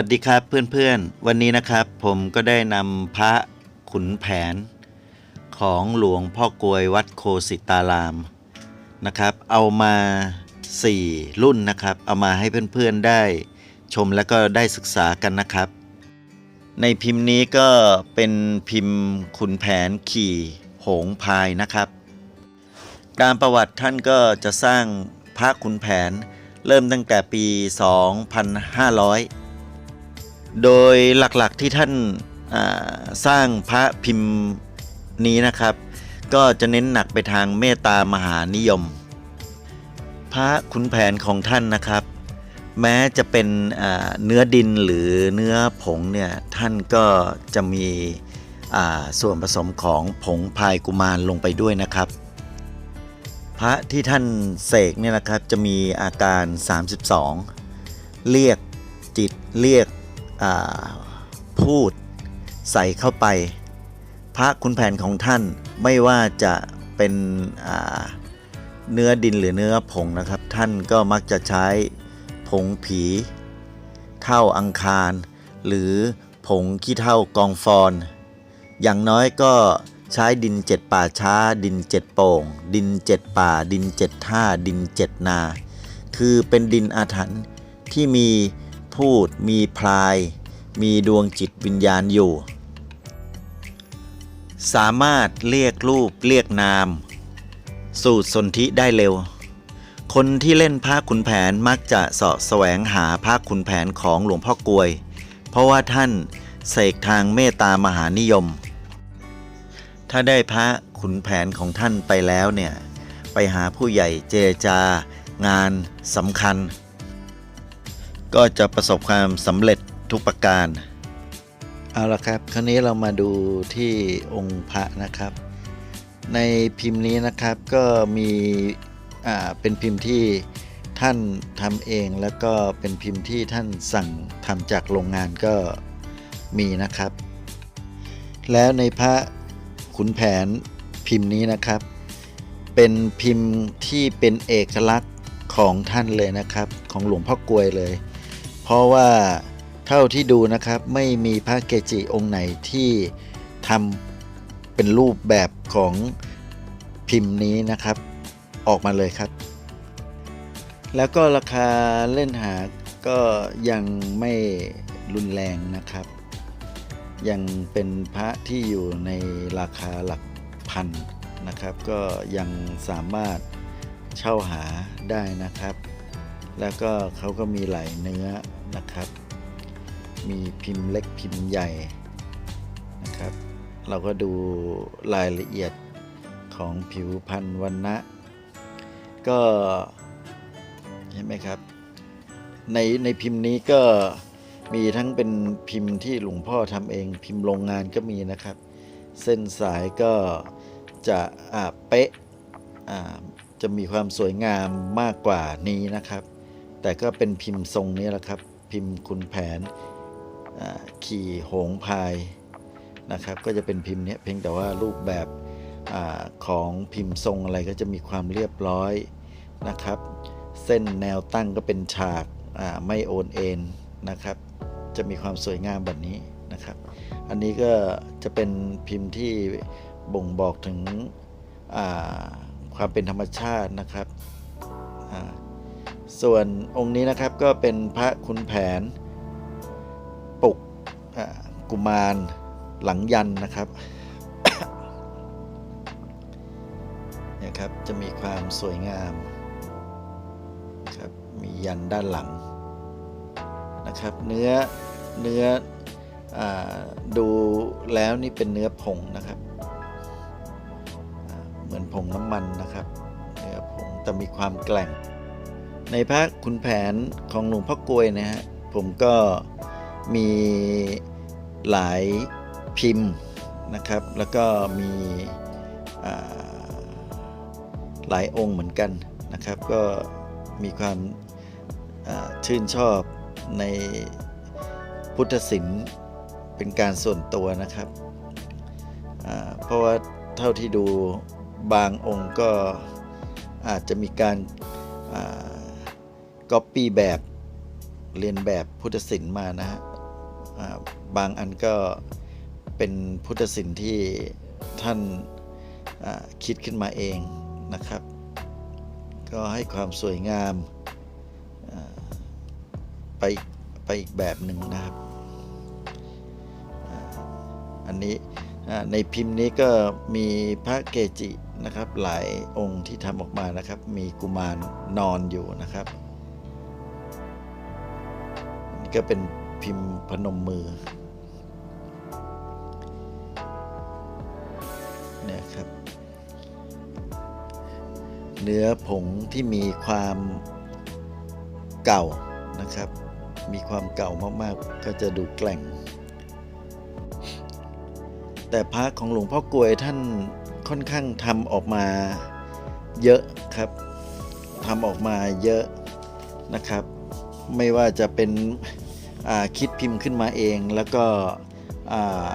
วัสดีครับเพื่อนๆ วันนี้นะครับผมก็ได้นำพระขุนแผน ของหลวงพ่อกลวยวัดโคสิตารามนะครับ เอามา 4 รุ่นนะครับ เอามาให้เพื่อนๆได้ชมแล้วก็ได้ศึกษากันนะครับ ในพิมพ์นี้ก็เป็นพิมพ์ขุนแผนขี่โหงพายนะครับตามประวัติท่านก็จะสร้างพระขุนแผนเริ่มตั้งแต่ปี 2500 โดยหลักๆที่ท่านาสร้างพระพิมพ์นี้นะครับ ก็จะเน้นหนักไปทางเมตตามหานิยม พระขุนแผนของท่านนะครับ แม้จะเป็นเนื้อดินหรือเนื้อผงเนี่ยท่านก็จะมีส่วนผสมของผงพายกุมารลงไปด้วยนะครับ พระที่ท่านเสกเนี่ยนะครับจะมีอาการ 32 เรียกจิตเรียก พูดใส่เข้าไป พระคุณแผนของท่านไม่ว่าจะเป็นเนื้อดินหรือเนื้อผงนะครับ ท่านก็มักจะใช้ผงผี เท่าอังคาร หรือผงขี้เท่ากองฟอน อย่างน้อยก็ใช้ดินเจ็ดป่าช้า ดินเจ็ดโป่ง ดินเจ็ดป่า ดินเจ็ดท่า ดินเจ็ดนา คือเป็นดินอาถรรพ์ที่มี พูด มีพลาย มีดวงจิตวิญญาณอยู่ สามารถเรียกรูปเรียกนาม สูตรสนธิได้เร็ว คนที่เล่นพระขุนแผนมักจะเสาะแสวงหาพระขุนแผนของหลวงพ่อกลวย เพราะว่าท่านเสกทางเมตตามหานิยม ถ้าได้พระขุนแผนของท่านไปแล้วเนี่ย ไปหาผู้ใหญ่เจจางานสำคัญ ก็จะประสบความสำเร็จทุกประการ เอาละครับ คราวนี้เรามาดูที่องค์พระนะครับ ในพิมพ์นี้นะครับก็มีอ่าเป็นพิมพ์ที่ท่านทำเองแล้วก็เป็นพิมพ์ที่ท่านสั่งทำจากโรงงานก็มีนะครับ แล้วในพระขุนแผนพิมพ์นี้นะครับ เป็นพิมพ์ที่เป็นเอกลักษณ์ของท่านเลยนะครับ ของหลวงพ่อกลวยเลย เพราะว่าเท่าที่ดูนะครับไม่มีพระเกจิองค์ไหนที่ทำเป็นรูปแบบของพิมพ์นี้นะครับ ออกมาเลยครับ แล้วก็ราคาเล่นหาก็ยังไม่รุนแรงนะครับ ยังเป็นพระที่อยู่ในราคาหลักพันนะครับ ก็ยังสามารถเช่าหาได้นะครับ แล้วก็เขาก็มีหลายเนื้อ นะครับ มีพิมพ์เล็กพิมพ์ใหญ่นะครับ เราก็ดูรายละเอียดของผิวพันธุ์วันนะก็เห็นไหมครับ ในในพิมพ์นี้ก็มีทั้งเป็นพิมพ์ที่หลวงพ่อทำเองพิมพ์โรงงานก็มีนะครับ เส้นสายก็จะเป๊ะจะมีความสวยงามมากกว่านี้นะครับ แต่ก็เป็นพิมพ์ทรงนี้แหละครับ พิมพ์คุณแผนขี่โหงพายนะครับ ก็จะเป็นพิมพ์เนี้ยเพียงแต่ว่ารูปแบบอของพิมพ์ทรงอะไรก็จะมีความเรียบร้อยนะครับ เส้นแนวตั้งก็เป็นฉากไม่โอนเอ็นนะครับ จะมีความสวยงามแบบนี้นะครับ อันนี้ก็จะเป็นพิมพ์ที่บ่งบอกถึงความเป็นธรรมชาตินะครับ ส่วนองค์นี้นะครับก็เป็นพระคุณแผน ปุกกุมารหลังยันนะครับเนี่ยครับจะมีความสวยงามครับมียันด้านหลังนะครับ เนื้อเนื้ออดูแล้วนี่เป็นเนื้อผงนะครับ เหมือนผงน้ำมันนะครับ เนื้อผงแต่มีความแกร่ง ในพระขุนแผนของหลวงพ่อกลวยนะฮะผมก็มีหลายพิมพ์นะครับ แล้วก็มีหลายองค์เหมือนกันนะครับ ก็มีความชื่นชอบในพุทธศิลป์เป็นการส่วนตัวนะครับเพราะว่าเท่าที่ดูบางองค์ก็อาจจะมีการ ก๊อปปี้แบบเรียนแบบพุทธศิลป์มานะฮะบางอันก็เป็นพุทธศิลป์ที่ท่านคิดขึ้นมาเองนะครับ ก็ให้ความสวยงามไปไปอีกแบบหนึ่งนะครับ อันนี้ในพิมพ์นี้ก็มีพระเกจินะครับหลายองค์ที่ทำออกมานะครับ มีกุมารนอนอยู่นะครับ ก็เป็นพิมพ์พนมมือเนี่ยครับ เนื้อผงที่มีความเก่านะครับ มีความเก่ามากๆ ก็จะดูแกล่ง แต่พระของหลวงพ่อกลวยท่านค่อนข้างทำออกมาเยอะครับทำออกมาเยอะนะครับ ไม่ว่าจะเป็น คิดพิมพ์ขึ้นมาเอง แล้วก็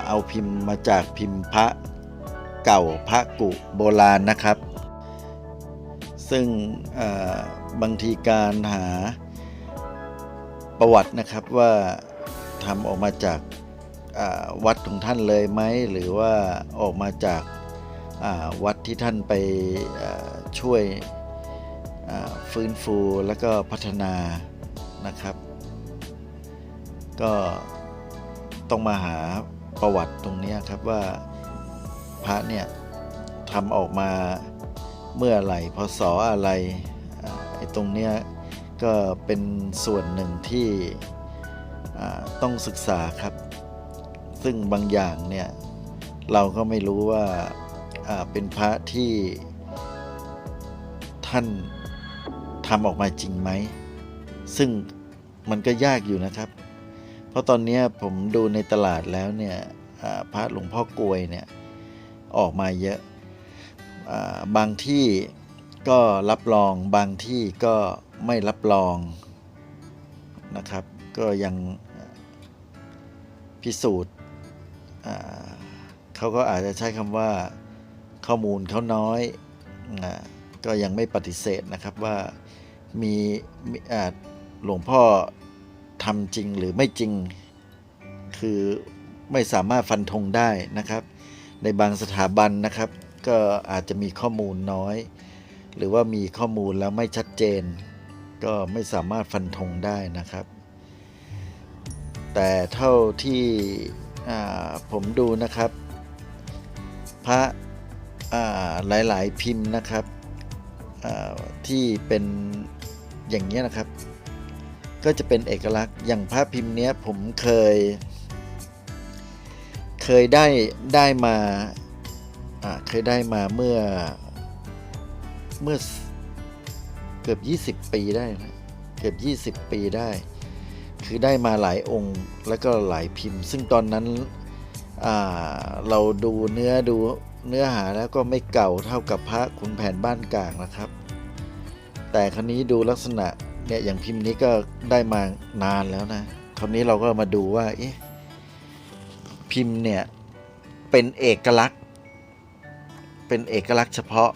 เอาพิมพ์มาจากพิมพ์พระเก่าพระกุโบราณนะครับ ซึ่งบางทีการหาประวัตินะครับว่าทำออกมาจากวัดของท่านเลยไหมหรือว่าออกมาจากวัดที่ท่านไปช่วยฟื้นฟูแล้วก็พัฒนานะครับ ก็ต้องมาหาประวัติตรงนี้ครับว่าพระเนี่ยทำออกมาเมื่อไหร่พศอะไรไอ้ตรงเนี้ยก็เป็นส่วนหนึ่งที่ต้องศึกษาครับ ซึ่งบางอย่างเนี่ยเราก็ไม่รู้ว่าเป็นพระที่ท่านทำออกมาจริงไหม ซึ่งมันก็ยากอยู่นะครับ เพราะตอนนี้ผมดูในตลาดแล้วเนี่ยพระหลวงพ่อกลวยเนี่ยออกมาเยอะบางที่ก็รับรองบางที่ก็ไม่รับรองนะครับ ก็ยังพิสูจน์เขาก็อาจจะใช้คำว่าข้อมูลเขาน้อยอก็ยังไม่ปฏิเสธนะครับว่ามีมหลวงพ่อ ทำจริงหรือไม่จริง คือไม่สามารถฟันธงได้นะครับ ในบางสถาบันนะครับ ก็อาจจะมีข้อมูลน้อย หรือว่ามีข้อมูลแล้วไม่ชัดเจน ก็ไม่สามารถฟันธงได้นะครับ แต่เท่าที่ผมดูนะครับ พระหลาย ๆ พิมพ์นะครับที่เป็นอย่างนี้นะครับ ก็จะเป็นเอกลักษณ์อย่างพระพิมพ์เนี้ยผมเคย เคยได้ได้มาเคยได้มาเมื่อเมื่อเกือบ 20 ปีได้นะเกือบ 20 ปีได้ คือได้มาหลายองค์แล้วก็หลายพิมพ์ ซึ่งตอนนั้นเราดูเนื้อดูเนื้อหาแล้วก็ไม่เก่าเท่ากับพระขุนแผนบ้านกลางนะครับ แต่ครั้นี้ดูลักษณะ เนี่ยอย่างพิมพ์นี้ก็ได้มานานแล้วนะคราวนี้เราก็มาดูว่าเอ๊ะพิมพ์เนี่ย เป็นเอกลักษณ์ เป็นเอกลักษณ์เฉพาะ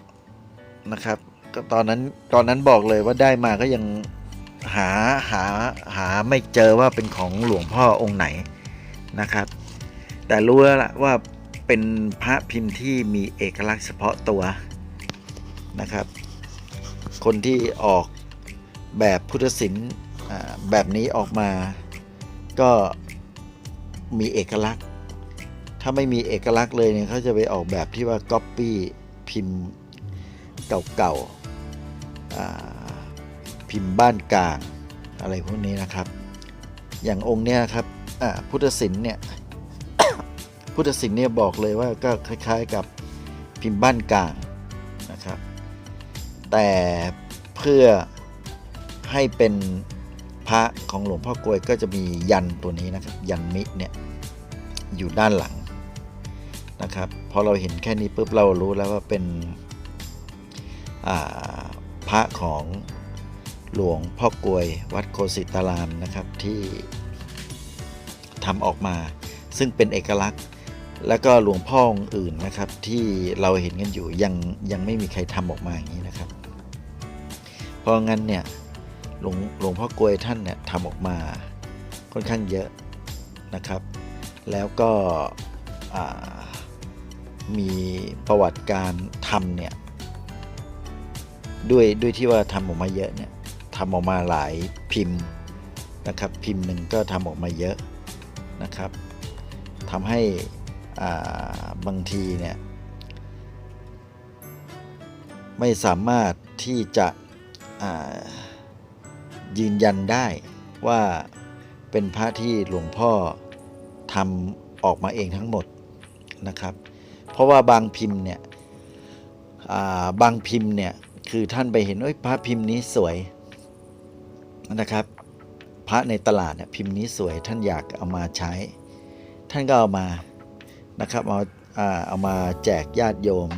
นะครับ ก็ตอนนั้นตอนนั้นบอกเลยว่าได้มาก็ยังหาหาหาไม่เจอว่าเป็นของหลวงพ่อองค์ไหนนะครับ แต่รู้แล้วล่ะว่าเป็นพระพิมพ์ที่มีเอกลักษณ์เฉพาะตัวนะครับ คนที่ออก แบบพุทธศิลป์แบบนี้ออกมาก็มีเอกลักษณ์ ถ้าไม่มีเอกลักษณ์เลยเนี่ยเขาจะไปออกแบบที่ว่าก๊อปปี้พิมพ์เก่าๆพิมพ์บ้านกลางอะไรพวกนี้นะครับ อย่างองค์เนี้ยครับพุทธศิลป์เนี่ยพุทธศิลป์เนี่ยบอกเลยว่าก็คล้ายๆกับพิมพ์บ้านกลางนะครับ แต่เพื่อ ให้เป็นพระของหลวงพ่อกลวยก็จะมียันตัวนี้นะครับ ยันมิเนี่ยอยู่ด้านหลังนะครับพอเราเห็นแค่นี้ปุ๊บเรารู้แล้วว่าเป็นพระของหลวงพ่อกลวยวัดโคสิตารามนะครับที่ทำออกมา ซึ่งเป็นเอกลักษณ์ แล้วก็หลวงพ่อองค์อื่นนะครับที่เราเห็นกันอยู่ยังยังไม่มีใครทำออกมาอย่างนี้นะครับ เพราะงั้นเนี่ย หลวงหลวงพ่อกลวยท่านเนี่ยทำออกมาค่อนข้างเยอะนะครับ แล้วก็มีประวัติการทำเนี่ยด้วยด้วยที่ว่าทำออกมาเยอะเนี่ยทำออกมาหลายพิมพ์นะครับ พิมพ์หนึ่งก็ทำออกมาเยอะนะครับทำให้บางทีเนี่ยไม่สามารถที่จะ ยืนยันได้ว่าเป็นพระที่หลวงพ่อทำออกมาเองทั้งหมดนะครับ เพราะว่าบางพิมพ์เนี่ยบางพิมพ์เนี่ยคือท่านไปเห็นว่าพระพิมพ์นี้สวยนะครับ พระในตลาดเนี่ยพิมพ์นี้สวยท่านอยากเอามาใช้ ท่านก็เอามานะครับเอาเอามาแจกญาติโยม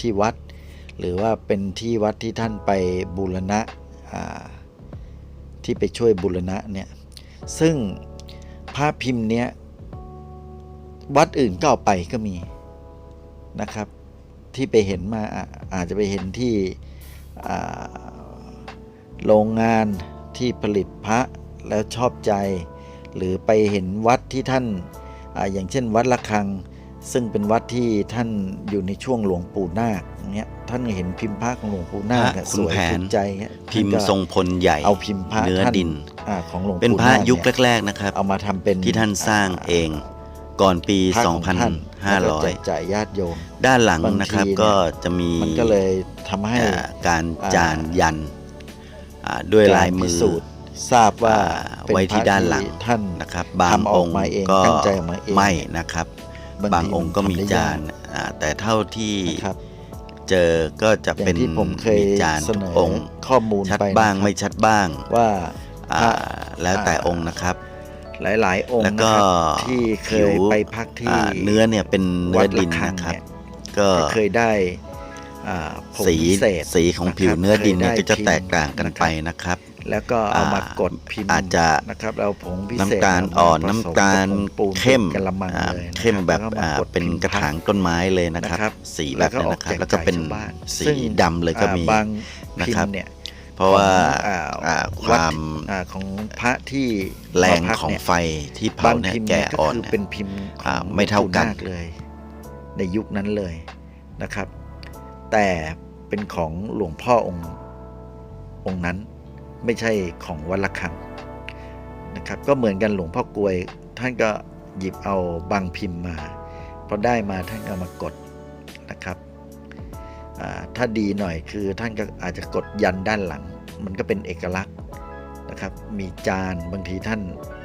ที่วัด หรือว่าเป็นที่วัดที่ท่านไปบูรณะอ่า ที่ไปช่วยบูรณะเนี่ยซึ่งภาพพิมพ์เนี้ยวัดอื่นก็เอาไปก็มีนะครับ ที่ไปเห็นมาอาจจะไปเห็นที่โรงงานที่ผลิตพระแล้วชอบใจ หรือไปเห็นวัดที่ท่านออย่างเช่นวัดละคัง ซึ่งเป็นวัดที่ท่านอยู่ในช่วงหลวงปู่นาคอย่างเงี้ยท่านเห็นพิมพ์พระของหลวงปู่นาคเนี่ยพระขุสนวยแผนถูกใจเงี้ยพิมพ์ท่านก็ทรงพลใหญ่เอาพิมพ์พระเนื้อท่านดินอ่าของหลวงปู่เป็นพระาคยุคเนี่ยแรก ๆนะครับ เอามาทำเป็นที่ท่านสร้างเองก่อนปีพระของท่านแล้วก็แจก2500จ่ายญาติโยม ด้านหลังบางทีนะครับเนี่ยก็จะมีมันก็เลยทำให้เอ่อการอ่าจานยันอ่าด้วยลายมืกรอพิสูจน์ทราบว่าอ่าเป็นไว้ที่พระด้านหลังท่านนะครับ บางทำอออกงค์มาเองก็ตั้งใจออกมาเองไม่นะครับ บางบางทีองค์ก็มีทำได้จานยากอ่าแต่เท่าที่นะครับเจอก็จะอย่าเป็นงที่ผมเคยมีจานเสทุนกอองค์ข้อมูลชัดไปบ้างนะครับไม่ชัดบ้างว่าอ่าพระแล้วแต่อ่าองค์นะครับ หลาย ๆ องแล้วค์ก็นะครับที่เคผิวยไปพักที่อ่าเนื้อเนี่ยเป็นเนื้วัอดดิละนคังนะครับเนี่ยก็เคยได้อ่าผงสีพิเศษสีของผิวนะครับเนื้อดินเนี่ยเคยได้ก็จะแตกพิมพ์ต่างกันนะครับไปนะครับ แล้วก็เอามาอ่ากดพิมพ์อาจจะนะครับเราผงพิเศษน้ำตาลเมอ่อนผสมน้ำตาลกับผงปูนเข้มกะละมังอ่าเลยนะครับเข้มแบบล้วก็อ่ามดเป็นพิมพ์กระถางต้นไม้เลยนะครับนะครับสีแบบนั้นนะครับ แล้แล้ววก็ก็ออกแจกเป็นจ่ายชาวบ้านสีซึ่งดำเลยก็มีอ่าบางนะพิมครับพ์เนี่ยเพราะว่าของอ่าอ่าควัดวามอ่าของพระที่แรงมาพักของเนี่ยไฟที่เผาบางเนี่ยพิมพ์แก่เนี่ยก็อ่อนคือเนี่ยเป็นพิมพ์ขอ่าองไม่เท่ากันหลวงปู่เลย ในยุคนั้นเลยนะครับ แต่เป็นของหลวงพ่อองค์องค์นั้น ไม่ใช่ของวัดละคังนะครับ ก็เหมือนกันหลวงพ่อกลวย ท่านก็หยิบเอาบางพิมพ์มาพอได้มาท่านก็เอามากดนะครับถ้าดีหน่อยคือท่านก็อาจจะกดยันด้านหลัง มันก็เป็นเอกลักษณ์นะครับ มีจานบางทีท่าน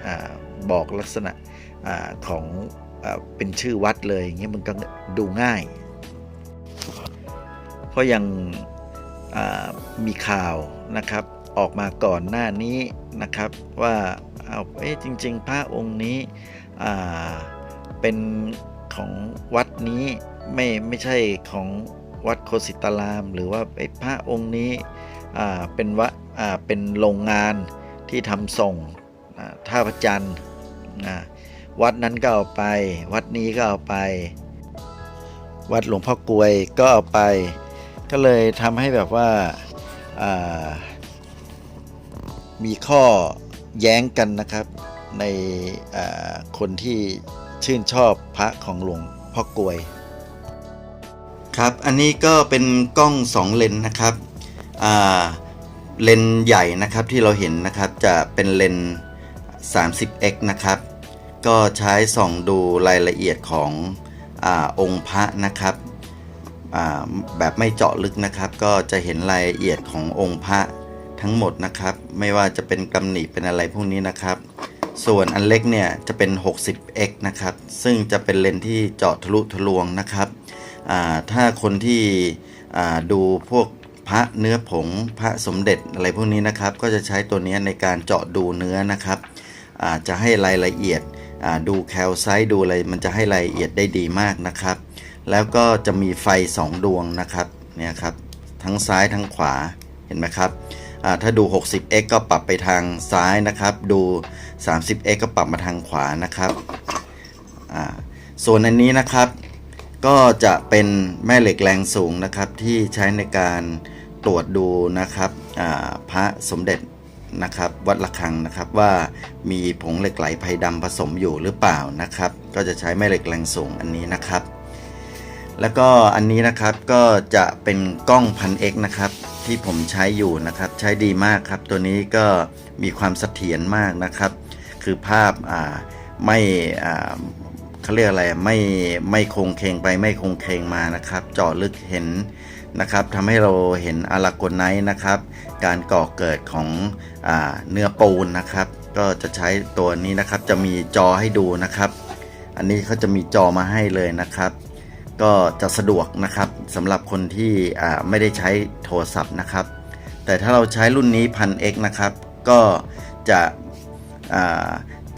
อาบอกลักษณะอของอเป็นชื่อวัดเลยอย่างเงี้ยมันก็ดูง่าย เพราะยังมีข่าวนะครับ ออกมาก่อนหน้านี้นะครับว่าเอาเอ๊ะจริง ๆ พระองค์นี้เป็นของวัดนี้ไม่ไม่ใช่ของวัดโคสิตาราม หรือว่าไอ้พระองค์นี้เป็นวะอ่าเป็นโรงงานที่ทำส่งท่าพระจันทร์วัดนั้นก็เอาไป วัดนี้ก็เอาไป วัดหลวงพ่อกลวยก็เอาไป ก็เลยทำให้แบบว่าอ่า มีข้อแย้งกันนะครับ ในคนที่ชื่นชอบพระของหลวงพ่อกวย ครับ อันนี้ก็เป็นกล้อง2เลนนะครับเลนใหญ่นะครับที่เราเห็นนะครับจะเป็นเลน 30x นะครับ ก็ใช้ส่องดูรายละเอียดของอองค์พระนะครับแบบไม่เจาะลึกนะครับ ก็จะเห็นรายละเอียดขององค์พระ ทั้งหมดนะครับ ไม่ว่าจะเป็นกำหนิเป็นอะไรพวกนี้นะครับ ส่วนอันเล็กเนี่ยจะเป็น 60x นะครับ ซึ่งจะเป็นเลนส์ที่เจาะทะลุทะลวงนะครับถ้าคนที่ดูพวกพระเนื้อผงพระสมเด็จอะไรพวกนี้นะครับ ก็จะใช้ตัวนี้ในการเจาะดูเนื้อนะครับจะให้รายละเอียดดูแคลไซต์ดูอะไรมันจะให้รายละเอียดได้ดีมากนะครับ แล้วก็จะมีไฟ 2 ดวงนะครับเนี่ยครับทั้งซ้ายทั้งขวาเห็นไหมครับ ถ้าดู 60x ก็ปรับไปทางซ้ายนะครับ ดู 30x ก็ปรับมาทางขวานะครับส่วนอันนี้นะครับ ก็จะเป็นแม่เหล็กแรงสูงนะครับ ที่ใช้ในการตรวจดูนะครับพระสมเด็จนะครับ วัดระฆังนะครับว่ามีผงเหล็กไหลไพดำผสมอยู่หรือเปล่านะครับ ก็จะใช้แม่เหล็กแรงสูงอันนี้นะครับ แล้วก็อันนี้นะครับก็จะเป็นกล้องพันเอกนะครับ ที่ผมใช้อยู่นะครับ ใช้ดีมากครับ ตัวนี้ก็มีความเสถียรมากนะครับ คือภาพอ่าไม่อ่าเขาเรียกอะไรไม่ไม่คงเคงไปไม่คงเคงมานะครับเจาะลึกเห็นนะครับทำให้เราเห็นอาราโกไนท์นะครับ การก่อเกิดของอเนื้อปูนนะครับ ก็จะใช้ตัวนี้นะครับจะมีจอให้ดูนะครับ อันนี้เขาจะมีจอมาให้เลยนะครับ ก็จะสะดวกนะครับสำหรับคนที่ไม่ได้ใช้โทรศัพท์นะครับ แต่ถ้าเราใช้รุ่นนี้ 1000X นะครับ ก็จะ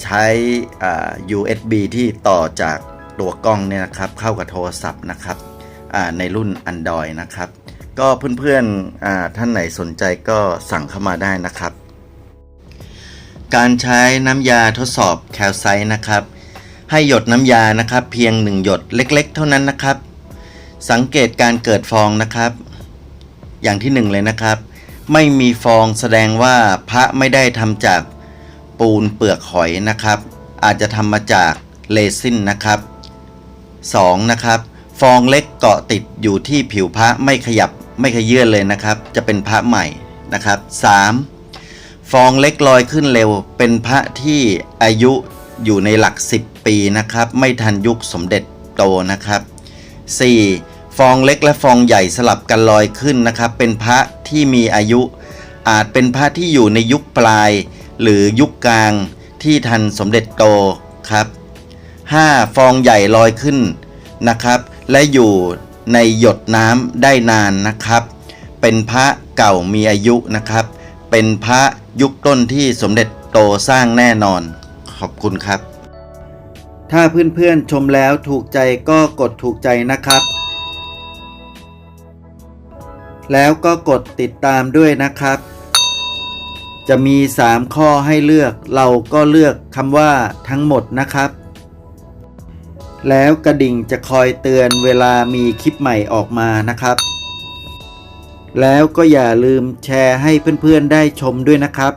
ใช้ USB ที่ต่อจากตัวกล้องเนี่ยนะครับ เข้ากับโทรศัพท์นะครับในรุ่น Android นะครับ ก็เพื่อนๆท่านไหนสนใจก็สั่งเข้ามาได้นะครับ การใช้น้ำยาทดสอบแคลไซต์นะครับ ให้หยดน้ำยานะครับเพียง 1 หยดเล็กๆ เท่านั้นนะครับ สังเกตการเกิดฟองนะครับ อย่างที่หนึ่งเลยนะครับ ไม่มีฟองแสดงว่าพระไม่ได้ทำจากปูนเปลือกหอยนะครับ อาจจะทำมาจากเรซินนะครับ 2. นะครับ ฟองเล็กเกาะติดอยู่ที่ผิวพระไม่ขยับไม่ขยื่นเลยนะครับ จะเป็นพระใหม่นะครับ 3. ฟองเล็กลอยขึ้นเร็ว เป็นพระที่อายุอยู่ในหลัก 10 ปีนะครับ ไม่ทันยุคสมเด็จโตนะครับ 4. ฟองเล็กและฟองใหญ่สลับกันลอยขึ้นนะครับ เป็นพระที่มีอายุ อาจเป็นพระที่อยู่ในยุคปลาย หรือยุคกลางที่ทันสมเด็จโตครับ 5. ฟองใหญ่ลอยขึ้นนะครับ และอยู่ในหยดน้ำได้นานนะครับ เป็นพระเก่ามีอายุนะครับ เป็นพระยุคต้นที่สมเด็จโตสร้างแน่นอน ขอบคุณครับ ถ้าเพื่อนๆชมแล้วถูกใจก็กดถูกใจนะครับ แล้วก็กดติดตามด้วยนะครับ จะมี 3 ข้อให้เลือก เราก็เลือกคำว่าทั้งหมดนะครับ แล้วกระดิ่งจะคอยเตือนเวลามีคลิปใหม่ออกมานะครับ แล้วก็อย่าลืมแชร์ให้เพื่อนๆได้ชมด้วยนะครับ